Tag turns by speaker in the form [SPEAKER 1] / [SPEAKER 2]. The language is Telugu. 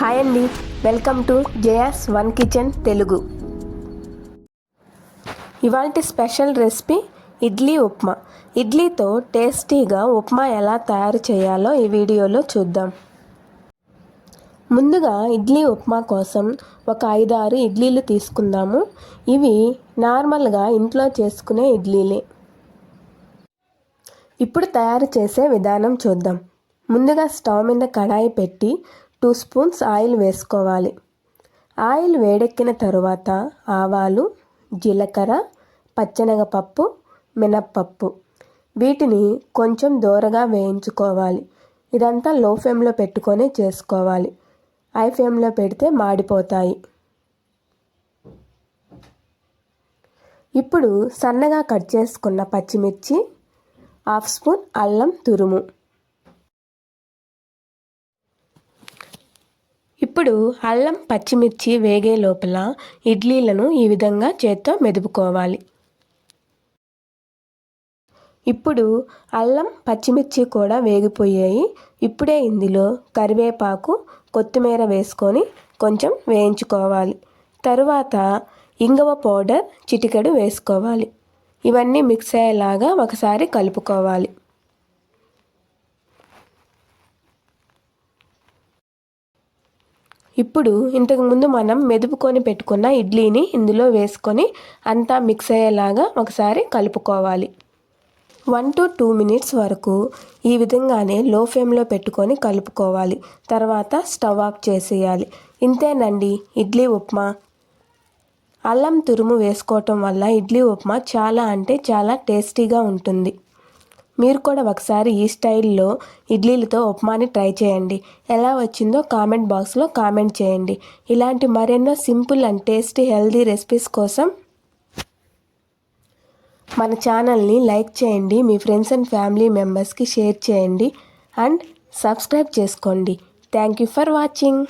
[SPEAKER 1] హాయ్ అండి. Welcome to Jaya's one kitchen Telugu. ఇవాళ స్పెషల్ రెసిపీ ఇడ్లీ ఉప్మా. ఇడ్లీతో టేస్టీగా ఉప్మా ఎలా తయారు చేయాలో ఈ వీడియోలో చూద్దాం. ముందుగా ఇడ్లీ ఉప్మా కోసం ఒక ఐదు ఆరు ఇడ్లీలు తీసుకుందాము. ఇవి నార్మల్గా ఇంట్లో చేసుకునే ఇడ్లీలే. ఇప్పుడు తయారు చేసే విధానం చూద్దాం. ముందుగా స్టవ్ మీద కడాయి పెట్టి టూ స్పూన్స్ ఆయిల్ వేసుకోవాలి. ఆయిల్ వేడెక్కిన తరువాత ఆవాలు జీలకర్ర పచ్చనగపప్పు మినప్పప్పు. వీటిని కొంచెం దూరగా వేయించుకోవాలి. ఇదంతా లో ఫ్లేమ్లో పెట్టుకొని చేసుకోవాలి. హై ఫ్లేమ్లో పెడితే మాడిపోతాయి. ఇప్పుడు సన్నగా కట్ చేసుకున్న పచ్చిమిర్చి హాఫ్ స్పూన్ అల్లం తురుము. ఇప్పుడు అల్లం పచ్చిమిర్చి వేగే లోపల ఇడ్లీలను ఈ విధంగా చేత్తో మెదుపుకోవాలి. ఇప్పుడు అల్లం పచ్చిమిర్చి కూడా వేగిపోయాయి. ఇప్పుడే ఇందులో కరివేపాకు కొత్తిమీర వేసుకొని కొంచెం వేయించుకోవాలి. తరువాత ఇంగవ పౌడర్ చిటికెడు వేసుకోవాలి. ఇవన్నీ మిక్స్ అయ్యేలాగా ఒకసారి కలుపుకోవాలి. ఇప్పుడు ఇంతకుముందు మనం మెదుపుకొని పెట్టుకున్న ఇడ్లీని ఇందులో వేసుకొని అంతా మిక్స్ అయ్యేలాగా ఒకసారి కలుపుకోవాలి. వన్ టు టూ మినిట్స్ వరకు ఈ విధంగానే లో ఫ్లేమ్లో పెట్టుకొని కలుపుకోవాలి. తర్వాత స్టవ్ ఆఫ్ చేసేయాలి. ఇంతేనండి ఇడ్లీ ఉప్మా. అల్లం తురుము వేసుకోవటం వల్ల ఇడ్లీ ఉప్మా చాలా అంటే చాలా టేస్టీగా ఉంటుంది. మీరు కూడా ఒకసారి ఈ స్టైల్లో ఇడ్లీలతో ఉప్మాని ట్రై చేయండి. ఎలా వచ్చిందో కామెంట్ బాక్స్లో కామెంట్ చేయండి. ఇలాంటి మరెన్నో simple and tasty healthy recipes కోసం మన ఛానల్ని లైక్ చేయండి. మీ ఫ్రెండ్స్ అండ్ ఫ్యామిలీ మెంబర్స్కి షేర్ చేయండి. అండ్ సబ్స్క్రైబ్ చేసుకోండి. Thank you for watching.